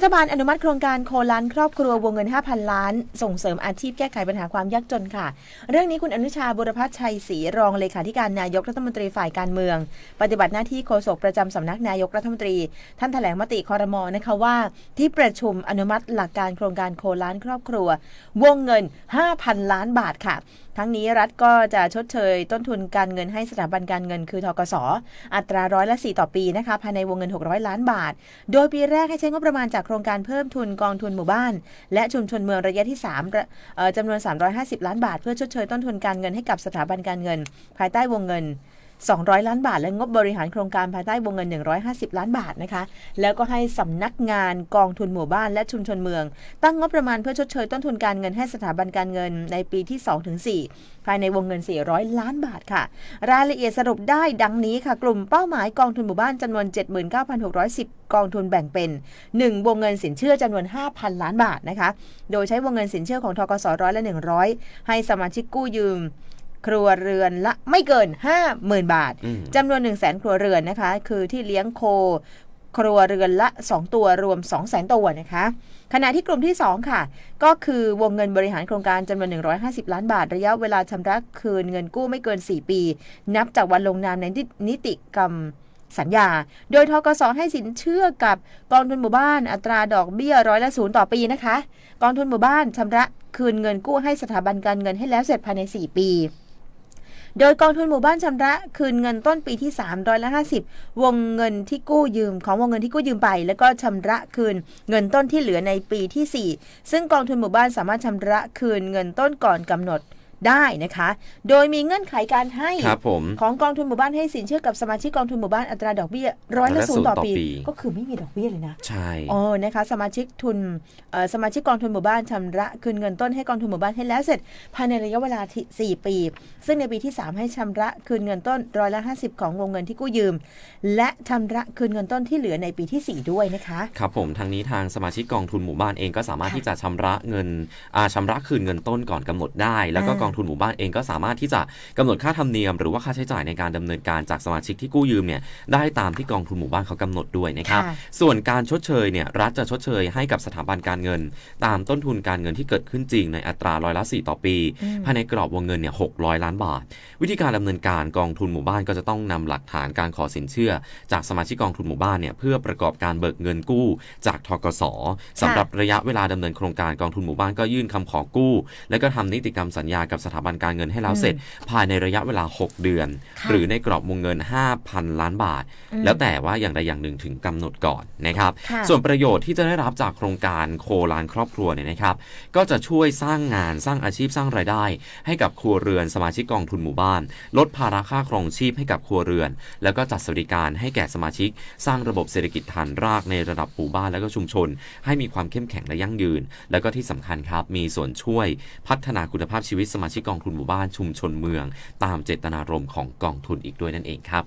รัฐบาลอนุมัติโครงการโคล้านครอบครัววงเงิน 5,000 ล้าน ส่งเสริมอาชีพแก้ไขปัญหาความยากจนค่ะ เรื่องนี้คุณอนุชาบุรพัชชัยศรีรองเลขาธิการนายกรัฐมนตรีฝ่ายการเมือง ปฏิบัติหน้าที่โฆษกประจำสำนักนายกรัฐมนตรี ท่านแถลงมติคอรมอนะคะว่า ที่ประชุมอนุมัติหลักการโครงการโคล้านครอบครัว วงเงิน 5,000 ล้านบาทค่ะ ทั้งนี้รัฐก็จะชดเชยต้นทุนการเงินให้สถาบันการเงินคือทกสอัตราร้อยละ 4 ต่อปีนะคะภายในวงเงิน 600 ล้านบาท โดยปีแรกให้ใช้งบประมาณจากโครงการเพิ่มทุนกองทุนหมู่บ้าน และชุมชนเมืองระยะที่3ระเอ่อจำนวน 350 ล้านบาท เพื่อชดเชยต้นทุนการเงินให้กับสถาบันการเงิน ภายใต้วงเงิน 200 ล้านบาท และงบบริหารโครงการภายใต้วงเงิน 150 ล้านบาทนะคะ แล้วก็ให้สำนักงานกองทุนหมู่บ้านและชุมชนเมือง ตั้งงบประมาณเพื่อชดเชยต้นทุนการเงินให้สถาบันการเงินในปีที่ 2-4 ภายในวงเงิน 400 ล้านบาทค่ะ รายละเอียดสรุปได้ดังนี้ค่ะ กลุ่มเป้าหมายกองทุนหมู่บ้านจำนวน 79,610 กองทุนแบ่งเป็น 1 วงเงินสินเชื่อจำนวน 5,000 ล้านบาทนะคะ โดยใช้วงเงินสินเชื่อของทกสร้อยละ100 ให้สมาชิกกู้ยืม ครัวเรือนละไม่เกิน 50,000 บาทอืมจำนวน 1 0 0 0 0แสนครัวเรือนนะคะ คือที่เลี้ยงโค ครัวเรือนละ 2 ตัวรวม2 0 0 0 0 0ตัวนะคะ ขณะที่กลุ่มที่ 2 ค่ะ ก็คือวงเงินบริหารโครงการจำนวน 150 ล้านบาท ระยะเวลาชำระคืนเงินกู้ไม่เกิน 4 ปี นับจากวันลงนามในนิติกรรมสัญญา โดยทกสให้สินเชื่อกับกองทุนหมู่บ้านอัตราดอกเบี้ยร้อยละศูนย์ต่อปีนะคะ กองทุนหมู่บ้านชำระคืนเงินกู้ให้สถาบันการเงินให้แล้วเสร็จภายใน 4 ปี โดยกองทุนหมู่บ้านชำระคืนเงินต้นปีที่3ร้อยละ50 วงเงินที่กู้ยืมของวงเงินที่กู้ยืมไป แล้วก็ชำระคืนเงินต้นที่เหลือในปีที่ 4 ซึ่งกองทุนหมู่บ้านสามารถชำระคืนเงินต้นก่อนกำหนด ได้นะคะ โดยมีเงื่อนไขการให้ครับผมของกองทุนหมู่บ้านให้สินเชื่อกับสมาชิกกองทุนหมู่บ้านอัตราดอกเบี้ยร้อยละร้อยละศูนย์ต่อ0ต่อปีปี ก็คือไม่มีดอกเบี้ยเลยนะ ใช่อ๋อนะคะสมาชิกทุนเอ่อสมาชิกกองทุนหมู่บ้านชำระคืนเงินต้นให้กองทุนหมู่บ้านให้แล้วเสร็จ ภายในระยะเวลาที่4ปี ซึ่งในปีที่ 3 ให้ชำระคืนเงินต้นร้อยละ50 ของวงเงินที่กู้ยืม และชำระคืนเงินต้นที่เหลือในปีที่ 4 ด้วยนะคะครับผมทางนี้ทางสมาชิกกองทุนหมู่บ้านเองก็สามารถค่ะที่จะชำระเงินอ่าชำระคืนเงินต้นก่อนกำหนดได้ แล้วก็อ่ากองทุนหมู่บ้านเองก็สามารถที่จะกำหนดค่าธรรมเนียม หรือว่าค่าใช้จ่ายในการดำเนินการจากสมาชิกที่กู้ยืมเนี่ยได้ตามที่กองทุนหมู่บ้านเขากำหนดด้วยนะครับค่ะส่วนการชดเชยเนี่ยรัฐจะชดเชยให้กับสถาบันการเงิน ตามต้นทุนการเงินที่เกิดขึ้นจริงในอัตราร้อยละ 4 ต่อปีอืมภายในกรอบวงเงินเนี่ย600 ล้านบาท วิธีการดำเนินการกองทุนหมู่บ้านก็จะต้องนำหลักฐานการขอสินเชื่อ จากสมาชิกกองทุนหมู่บ้านเนี่ยเพื่อประกอบการเบิกเงินกู้ จากทกสสำหรับระยะเวลาดำเนินโครงการกองทุนหมู่บ้านก็ยื่นคำขอกู้ และก็ทำนิติกรรมสัญญากับสถาบันการเงินให้แล้วเสร็จ ภายในระยะเวลา 6 เดือนค่ะหรือในกรอบวงเงิน 5,000 ล้านบาทอืมแล้วแต่ว่าอย่างใดอย่างหนึ่งถึงกำหนดก่อนนะครับค่ะส่วนประโยชน์ที่จะได้รับจากโครงการโคลานครอบครัวเนี่ยนะครับ ก็จะช่วยสร้างงานสร้างอาชีพสร้างรายได้ ให้กับครัวเรือนสมาชิกกองทุนหมู่บ้าน ลดภาระค่าครองชีพให้กับครัวเรือน แล้วก็จัดสวัสดิการให้แก่สมาชิก สร้างระบบเศรษฐกิจฐานรากในระดับหมู่บ้านและก็ชุมชน ให้มีความเข้มแข็งและยั่งยืน แล้วก็ที่สำคัญครับมีส่วนช่วยพัฒนาคุณภาพชีวิตสมาชิกกองทุนหมู่บ้านชุมชนเมือง ตามเจตนารมณ์ของกองทุนอีกด้วยนั่นเองครับ